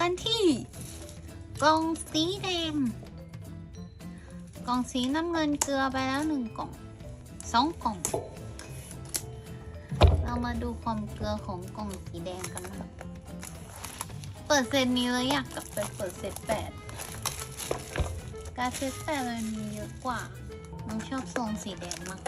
กันที่ กล่องสีแดง กล่องสีน้ำเงินเกลือไปแล้วหนึ่งกล่องสองกล่อง เรามาดูความเกลือของกล่องสีแดงกันนะเปิดเซตนี้แล้วอยากกลับไปเปิดเซตแปดการเซตแปดมันมีเยอะกว่า น้องชอบทรงสีแดงมาก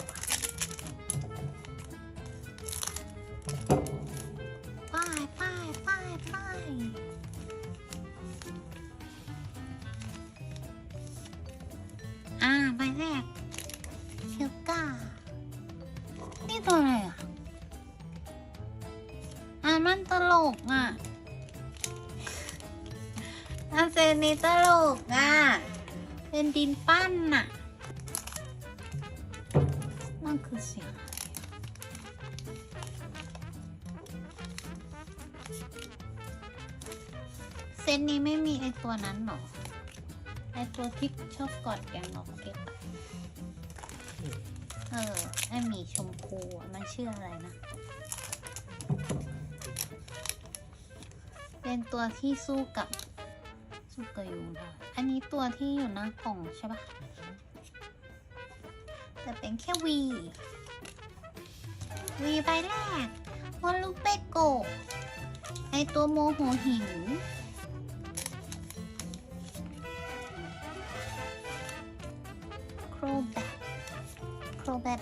แรกเชียวก้านี่ตัวอะไรอะอ่านมันตลกอะอาเซนนี่ตลกอะ เป็นดินปั้นน่ะมันคือเสียงอะไรเซนนี้ไม่มีไอตัวนั้นหรอไอตัวที่ชอบกอดแกงนกเก็บ เออ ไอหมีชมพูมันชื่ออะไรนะ เป็นตัวที่สู้กับสู้กับยูได้อันนี้ตัวที่อยู่หน้ากล่องใช่ปะแต่เป็นแค่วี วีใบแรกวอลลูเปโก ไอตัวโมโหหิว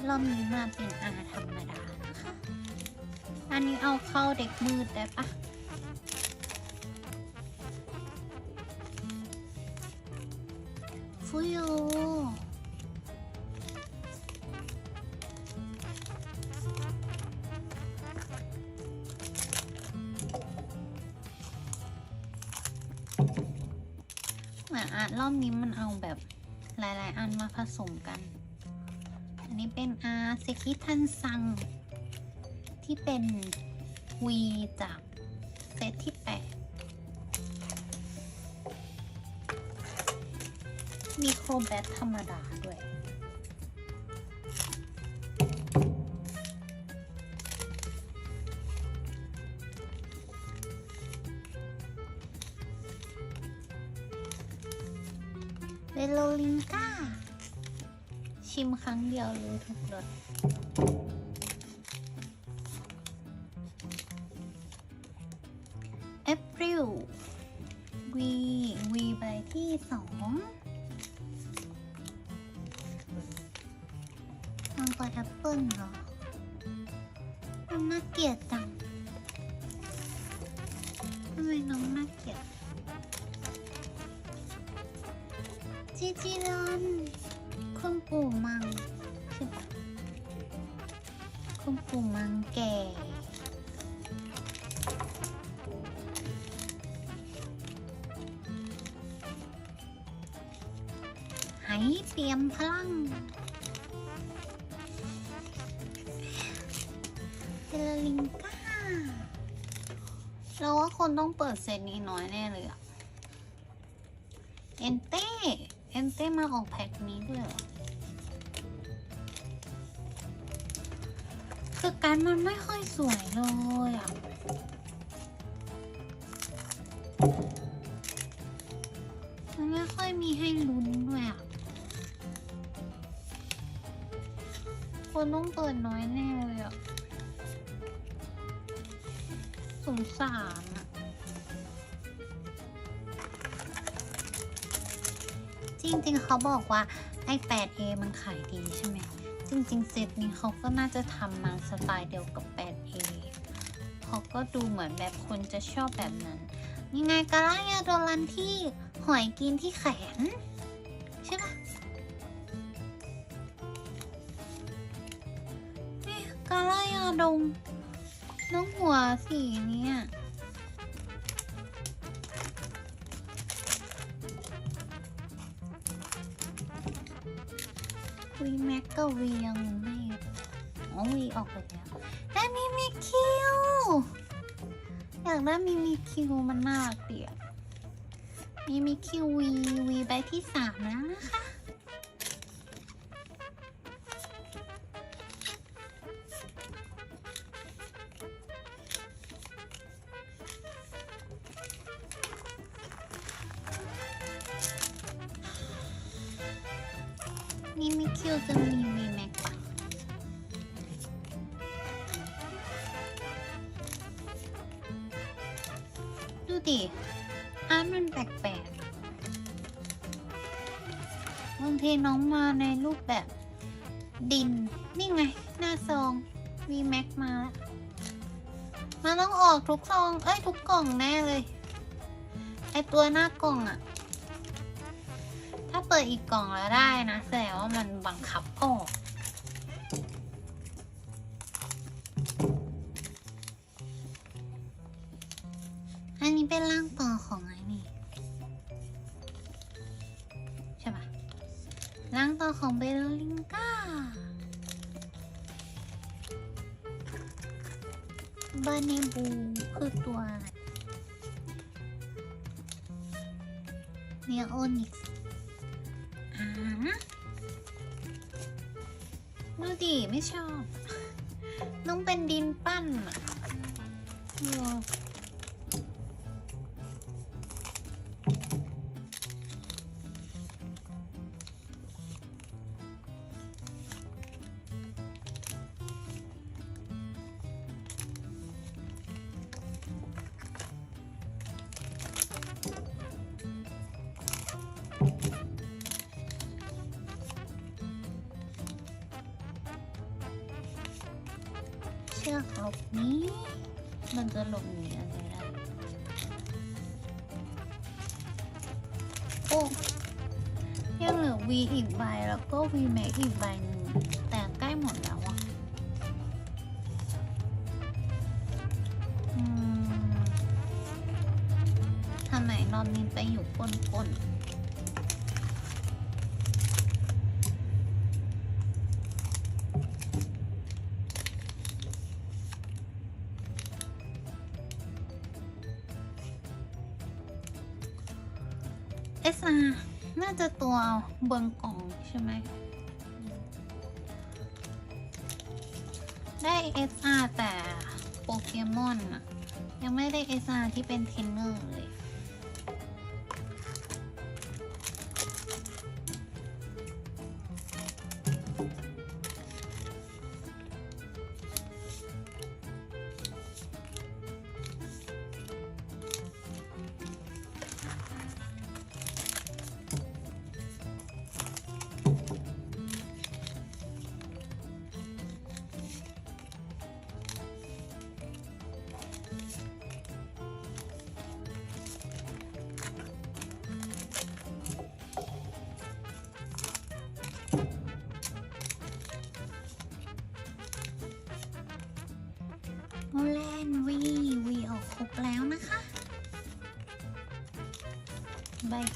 รแบทรอบนี้มาเป็นอาธรรมดานะคะ อันนี้เอาเข้าเด็กมืดได้ปะฟุยโอเหมือนอาร์ตรอบนี้มันเอาแบบหลาย ๆ อันมาผสมกัน เป็นอาร์เซคิทันซัง ที่เป็นวีจากเซตที่แปดมีโครแบทธรรมดาด้วยเวโลลินก้า ชิมครั้งเดียวรู้ทุกรสแอปริลวีวีใบที่สองมังกรแอปเปิ้ลเหรอมันน่าเกลียดจังทำไมน้องน่าเกลียดจิจิรอน คุณปู่มังใช่ปะคุณปู่มังแก่ให้เตรียมพลังเทเลลิงก้าเราว่าคนต้องเปิดเซตนี้เลยอะเอนเต้ เอนเต้ มาออกแพ็คนี้ด้วยเหรอคือการมันไม่ค่อยสวยเลยอะมันไม่ค่อยมีให้ลุ้นด้วยอะ คนต้องเปิดน้อยแน่เลยอะสงสาร จริงๆเขาบอกว่าไอ้ 8A มันขายดีใช่ไหม จริงๆเซตนี้เขาก็น่าจะทำมาสไตล์เดียวกับ 8A เขาก็ดูเหมือนแบบคนจะชอบแบบนั้น ยังไงกาลายาโดรันที่หอยกินที่แขน ใช่ปะนี่กาลายาดงน้องหัวสีเนี่ ก็วียังไม่อ๋อวีออกไปแล้วแต่มีมิคิวอยากได้มีมิคิวมันน่ารักเดียมีมิคิววีวีใบที่สามแล้วนะคะ คิวจะมีวีแม็กดูดิอาร์ตมันแปลกๆบางทีน้องมาในรูปแบบดิน นี่ไง หน้าซองวีแม็กมาแล้วมันต้องออกทุกซอง เอ้ย ทุกกล่องแน่เลย ไอตัวหน้ากล่องอะ เปิดอีกกล่องแล้วได้นะแสดงว่ามันบังคับออก อันนี้เป็นร่างต่อของไอ้นี่ใช่ปะร่างต่อของเบลลิงก้าบาเนบูคือตัวอะไรเนียโอนิกส์ ดูดิไม่ชอบ ต้องเป็นดินปั้นอะ ชือกหลบหนี้ มันจะหลบหนีอะไรได้โอ้ยังเหลือวีอีกใบแล้วก็วีแม็กอีกใบหนึ่งแต่ใกล้หมดแล้ว SR น่าจะตัวบนกล่องใช่ไหม ได้ SR แต่โปเกมอนอะยังไม่ได้ SR ที่เป็นเทนเนอร์เลย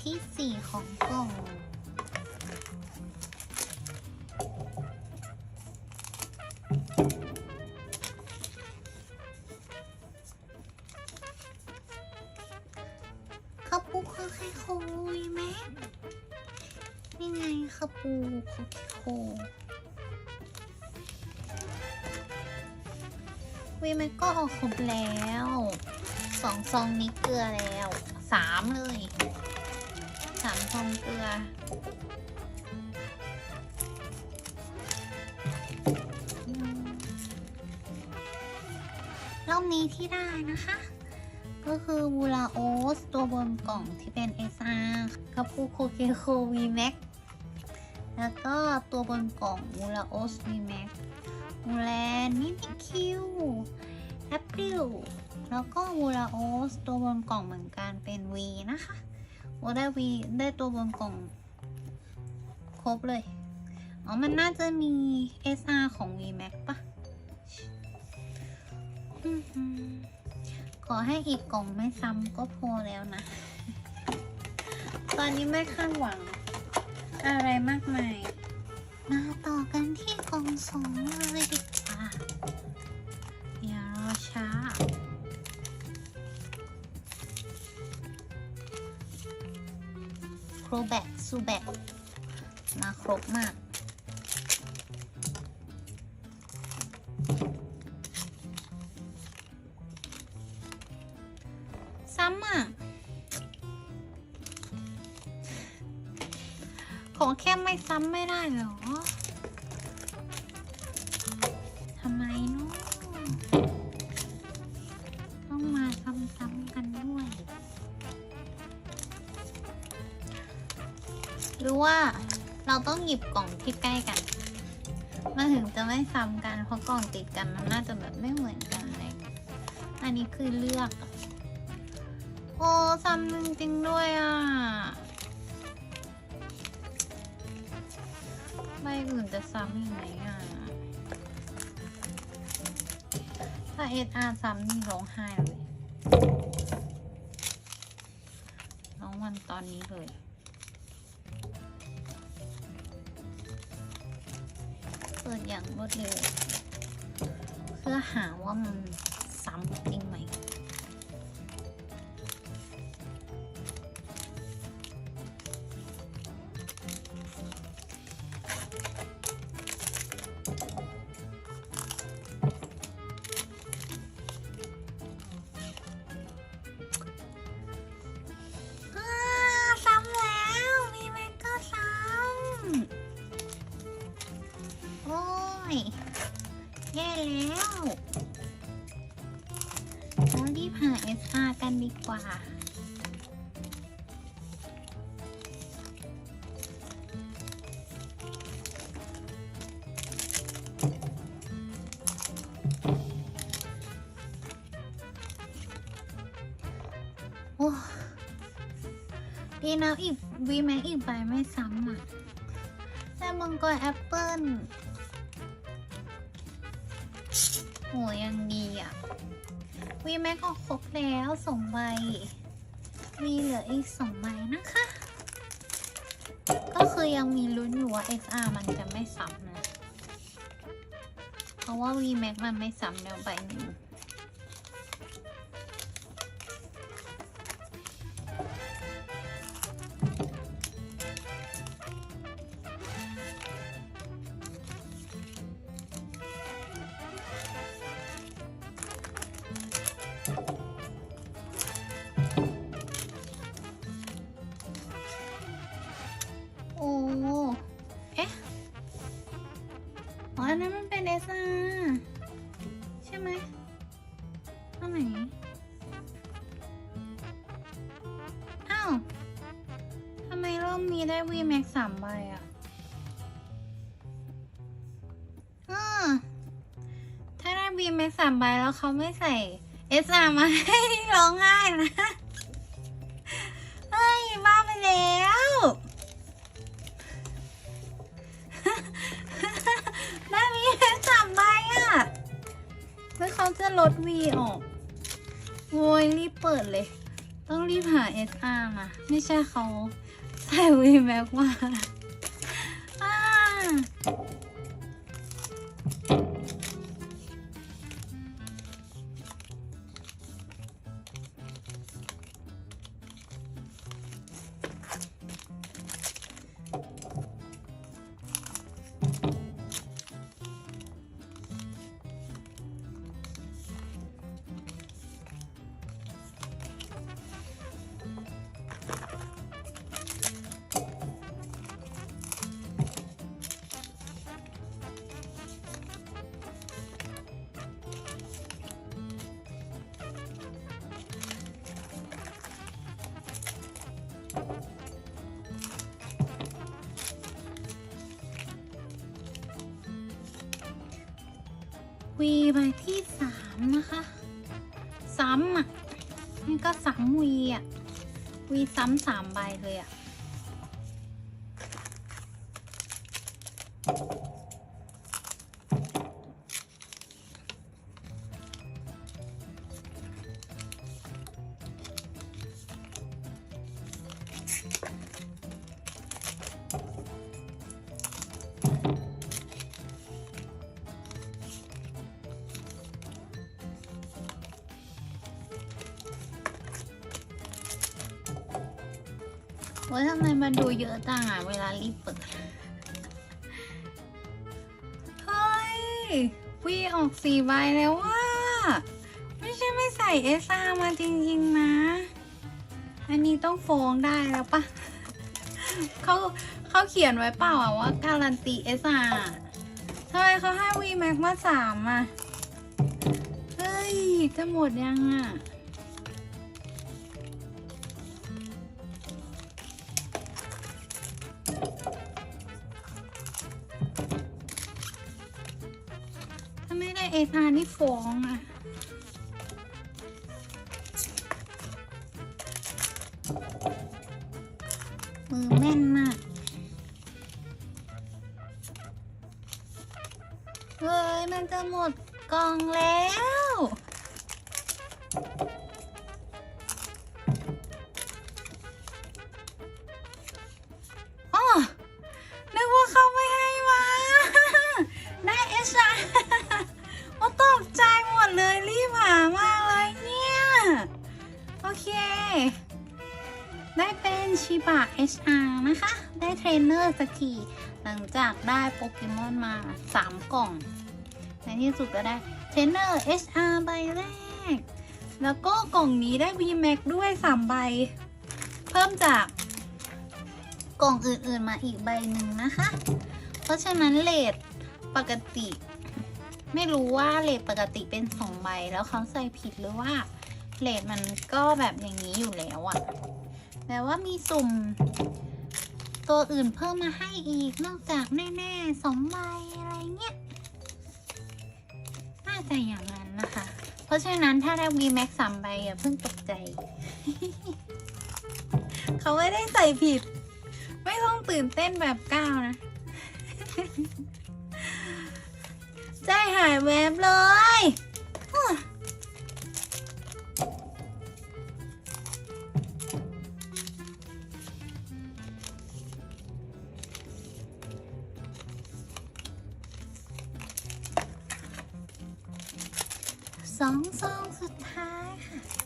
ที่สี่ของกล่อง ข้าปูคือไข่โควีไหมนี่ไงข้าปูคุกโควีมันก็ออกครบแล้วสองซองนี้เกลือแล้วสามเลยามซองเกลือ รอบนี้ที่ได้นะคะ ก็คือวูลาโอสตัวบนกล่องที่เป็น SR คาปูโคเคโควีแม็กแล้วก็ตัวบนกล่องวูลาโอสวีแม็กมูแลนมินิคิวแอปเปิลแล้วก็วูลาโอสตัวบนกล่องเหมือนกันเป็น V นะคะ โอได้ V ได้ตัวบนกล่อง ครบเลย อ๋อ มันน่าจะมี SR ของ V Max ปะอื้อหือขอให้อีกกล่องไม่ซ้ำก็พอแล้วนะ ตอนนี้ไม่คาดหวัง อะไรมากมาย มาต่อกันที่กล่องสองเลยดี โครแบกซูแบกมาครบมาก ซ้ำอะ ของแค่ไม่ซ้ำไม่ได้เหรอ หยิบกล่องที่ใกล้กัน มันถึงจะไม่ซ้ำกัน เพราะกล่องติดกันมันน่าจะแบบไม่เหมือนกันเลยอันนี้คือเลือก โอ้ซ้ำจริงๆด้วยอะใบอื่นจะซ้ำอีกไหมอะ ถ้าเอสอาร์ซ้ำนี่ร้องไห้เลยร้องวันตอนนี้เลย อย่างรวดเร็ว เพื่อหาว่ามันซ้ำจริงไหม ดีนะอีกวีแม็กอีกใบไม่ซ้ำอะแต่มังกรแอปเปิ้ลโหยังดีอะวีแม็กออกครบแล้วสองใบมีเหลืออีกสองใบนะคะ ก็คือยังมีลุ้นอยู่ว่า XR มันจะไม่ซ้ำนะ เพราะว่า VMAX มันไม่ซ้ำแล้วใบหนึ่ง อบนี้ได้ VMAX สามใบอะถ้าได้ VMAX สามใบแล้วเขาไม่ใส่ SR มาให้ร้องไห้นะเฮ้ยบ้าไปแล้วได้มีแค่สามใบอะเฮ้ยเขาจะลด V ออกโว้ยรีบเปิดเลย ต้องรีบหา SR มา ไม่ใช่เขา ใส่ V Max มาอ่ วีใบที่สามนะคะซ้ำอะนี่ก็ซ้ำวีอะวีซ้ำสามใบเลยอะ ว่าทำไมมันดูเยอะจังอะเวลารีบเปิด เฮ้ยวีออกสี่ใบแล้วว่าไม่ใช่ไม่ใส่เอสามาจริงๆนะ อันนี้ต้องฟ้องได้แล้วปะเขาเขาเขียนไว้เปล่าอะว่าการันตีเอสาทำไมเขาให้วีแม็กมาสามอะ เฮ้ย จะหมดยังอะ เออาร์นี่ฟ้องอะ ดเลยรีบหามากเลยเนี่ย โอเค ได้เป็นชิบะ HR นะคะ ได้เทรนเนอร์สกีหลังจากได้โปเกมอนมา 3 กล่อง ในที่สุดก็ได้เทรนเนอร์ HR ใบแรก แล้วก็กล่องนี้ได้ VMAX ด้วย 3 ใบ เพิ่มจากกล่องอื่นๆมาอีกใบหนึ่งนะคะ เพราะฉะนั้นเลทปกติ ไม่รู้ว่าเลทปกติเป็น2ใบแล้วเขาใส่ผิดหรือว่าเลทมันก็แบบอย่างนี้อยู่แล้วอะแต่ว่ามีสุ่ม ตัวอื่นเพิ่มมาให้อีกนอกจากแน่ๆสองใบอะไรเงี้ยน่าจะอย่างนั้นนะคะ เพราะฉะนั้นถ้าได้ VMAX สามใบอย่าเพิ่งตกใจ เขาไม่ได้ใส่ผิด ไม่ต้องตื่นเต้นแบบก้าวนะ ใจหายแวบเลยสองซองสุดท้ายค่ะ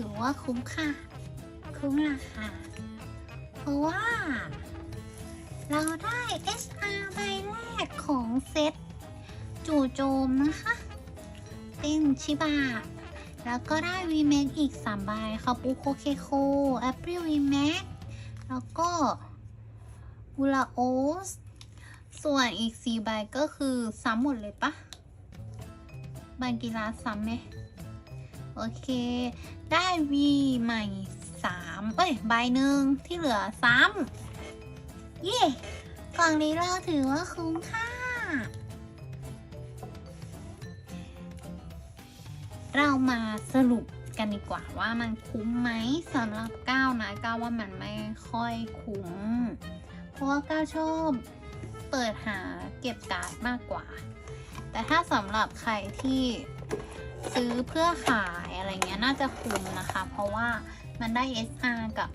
ถือว่าคุ้มค่า คุ้มราคา เพราะว่า เราได้ SR ใบแรกของเซตจู่โจมนะคะ เป็นชิบะแล้วก็ได้ VMAX อีก 3 ใบคาปูโคเคโคแอปเปิล VMAX แล้วก็บูลาโอส ส่วนอีก 4 ใบก็คือซ้ำหมดเลยปะใบกีฬาซ้ำไหม โอเค ได้ V ใหม่3เอ้ยใบหนึ่งที่เหลือซ้ำเย่กล่องนี้เราถือว่าคุ้มค่า เรามาสรุปกันดีกว่าว่ามันคุ้มไหมสำหรับก้าวนะก้าวว่ามันไม่ค่อยคุ้ม เพราะว่าก้าวชอบเปิดหาเก็บการ์ดมากกว่า แต่ถ้าสำหรับใครที่ ซื้อเพื่อขายอะไรเงี้ยน่าจะคุ้มนะคะ เพราะว่ามันได้ SR กับ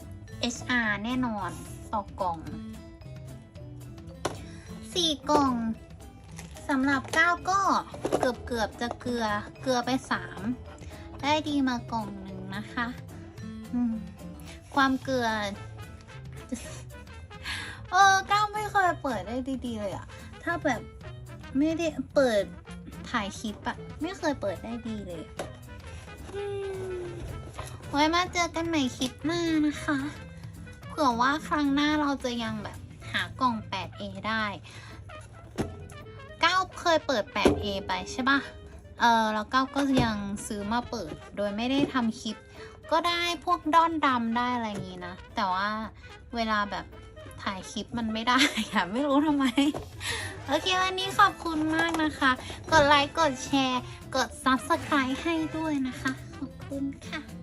HR แน่นอนต่อกล่อง 4 กล่องสำหรับ 9 ก็เกือบเกือบจะเกลือเกลือไป 3 ได้ดีมากล่องหนึ่งนะคะความเกลือเออก้าไม่เคยเปิดได้ดีๆเลยอะถ้าแบบไม่ได้เปิด ถ่ายคลิปอะไม่เคยเปิดได้ดีเลยอะอืมไว้มาเจอกันใหม่คลิปหน้านะคะ เผื่อว่าครั้งหน้าเราจะยังแบบหากล่อง 8A ได้ก้าวเคยเปิด 8A ไปใช่ปะเออแล้วก้าวก็ยังซื้อมาเปิด โดยไม่ได้ทำคลิป ก็ได้พวกด้อนดำได้อะไรอย่างนี้นะ แต่ว่าเวลาแบบถ่ายคลิปมันไม่ได้อะไม่รู้ทำไม โอเควันนี้ขอบคุณมากนะคะ กดไลค์ กดแชร์ กด Subscribe ให้ด้วยนะคะ ขอบคุณค่ะ